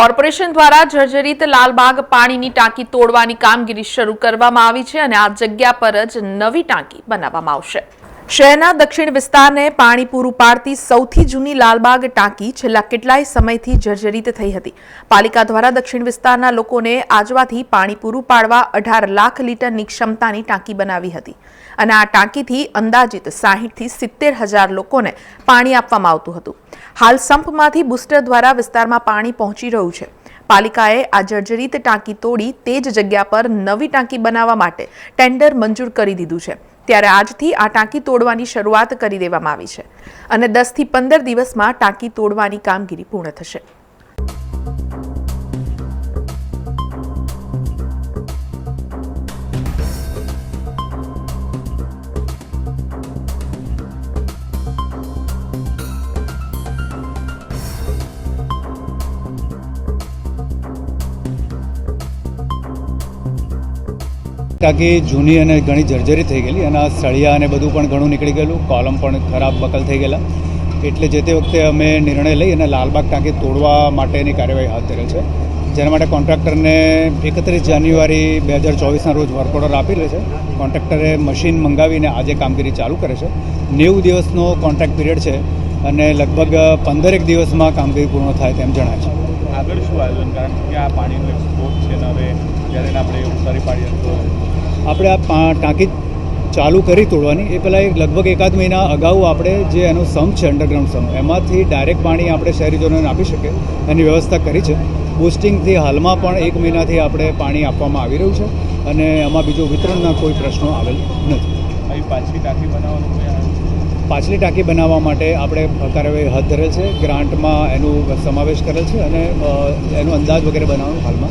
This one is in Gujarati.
કોર્પોરેશન દ્વારા જર્જરિત લાલબાગ પાણીની ટાંકી તોડવાની કામગીરી શરૂ કરવામાં આવી છે અને આ જગ્યા પર જ નવી ટાંકી બનાવવામાં આવશે. શહેરના દક્ષિણ વિસ્તારને પાણી પૂરું પાડતી સૌથી જૂની લાલબાગ ટાંકી છેલ્લા કેટલાય સમયથી જર્જરિત થઈ હતી. પાલિકા દ્વારા દક્ષિણ વિસ્તારના લોકોને આજવાથી પાણી પૂરું પાડવા અઢાર લાખ લીટરની ક્ષમતાની ટાંકી બનાવી હતી અને આ ટાંકીથી અંદાજિત સાહીઠથી સિત્તેર હજાર લોકોને પાણી આપવામાં આવતું હતું. હાલ સંપમાંથી બુસ્ટર દ્વારા વિસ્તારમાં પાણી પહોંચી રહ્યું છે. પાલિકાએ આ જર્જરિત ટાંકી તોડી તે જ જગ્યા પર નવી ટાંકી બનાવવા માટે ટેન્ડર મંજૂર કરી દીધું છે. ત્યારે આજથી આ ટાંકી તોડવાની શરૂઆત કરી દેવામાં આવી છે અને દસથી પંદર દિવસમાં ટાંકી તોડવાની કામગીરી પૂર્ણ થશે. ટાંકી જૂની અને ઘણી જર્જરી થઈ ગયેલી અને સળિયા અને બધું પણ ઘણું નીકળી ગયેલું. કોલમ પણ ખરાબ બકલ થઈ ગયેલા. એટલે જે તે વખતે અમે નિર્ણય લઈ અને લાલબાગ ટાંકી તોડવા માટેની કાર્યવાહી હાથ ધરેલ છે. જેના માટે કોન્ટ્રાક્ટરને એકત્રીસ જાન્યુઆરી બે હજાર ચોવીસના રોજ વર્ક ઓર્ડર આપેલો છે. કોન્ટ્રાક્ટરે મશીન મંગાવીને આજે કામગીરી ચાલુ કરે છે. નેવું દિવસનો કોન્ટ્રાક્ટ પીરિયડ છે અને લગભગ પંદરેક દિવસમાં કામગીરી પૂર્ણ થાય તેમ જણાય છે. આગળ શું આયોજન? કારણ કે આ પાણીનો એક છે હવે જ્યારે એને આપણે ઉતારી પાડીએ તો આપણે આ પા- ટાંકી ચાલુ કરી તોડવાની. એ પહેલાં એક લગભગ એકાદ મહિના અગાઉ આપણે જે એનો સમ છે અંડરગ્રાઉન્ડ સમ એમાંથી ડાયરેક્ટ પાણી આપણે શહેરીજનોને આપી શકીએ. એની વ્યવસ્થા કરી છે. બુસ્ટિંગથી હાલમાં પણ એક મહિનાથી આપણે પાણી આપવામાં આવી રહ્યું છે અને એમાં બીજો વિતરણના કોઈ પ્રશ્નો આવેલ નથી. પાછલી ટાંકી બનાવવાનું પાછલી ટાંકી બનાવવા માટે આપણે કાર્યવાહી હાથ ધરેલ છે. ગ્રાન્ટમાં એનું સમાવેશ કરેલ છે અને એનો અંદાજ વગેરે બનાવવાનું હાલમાં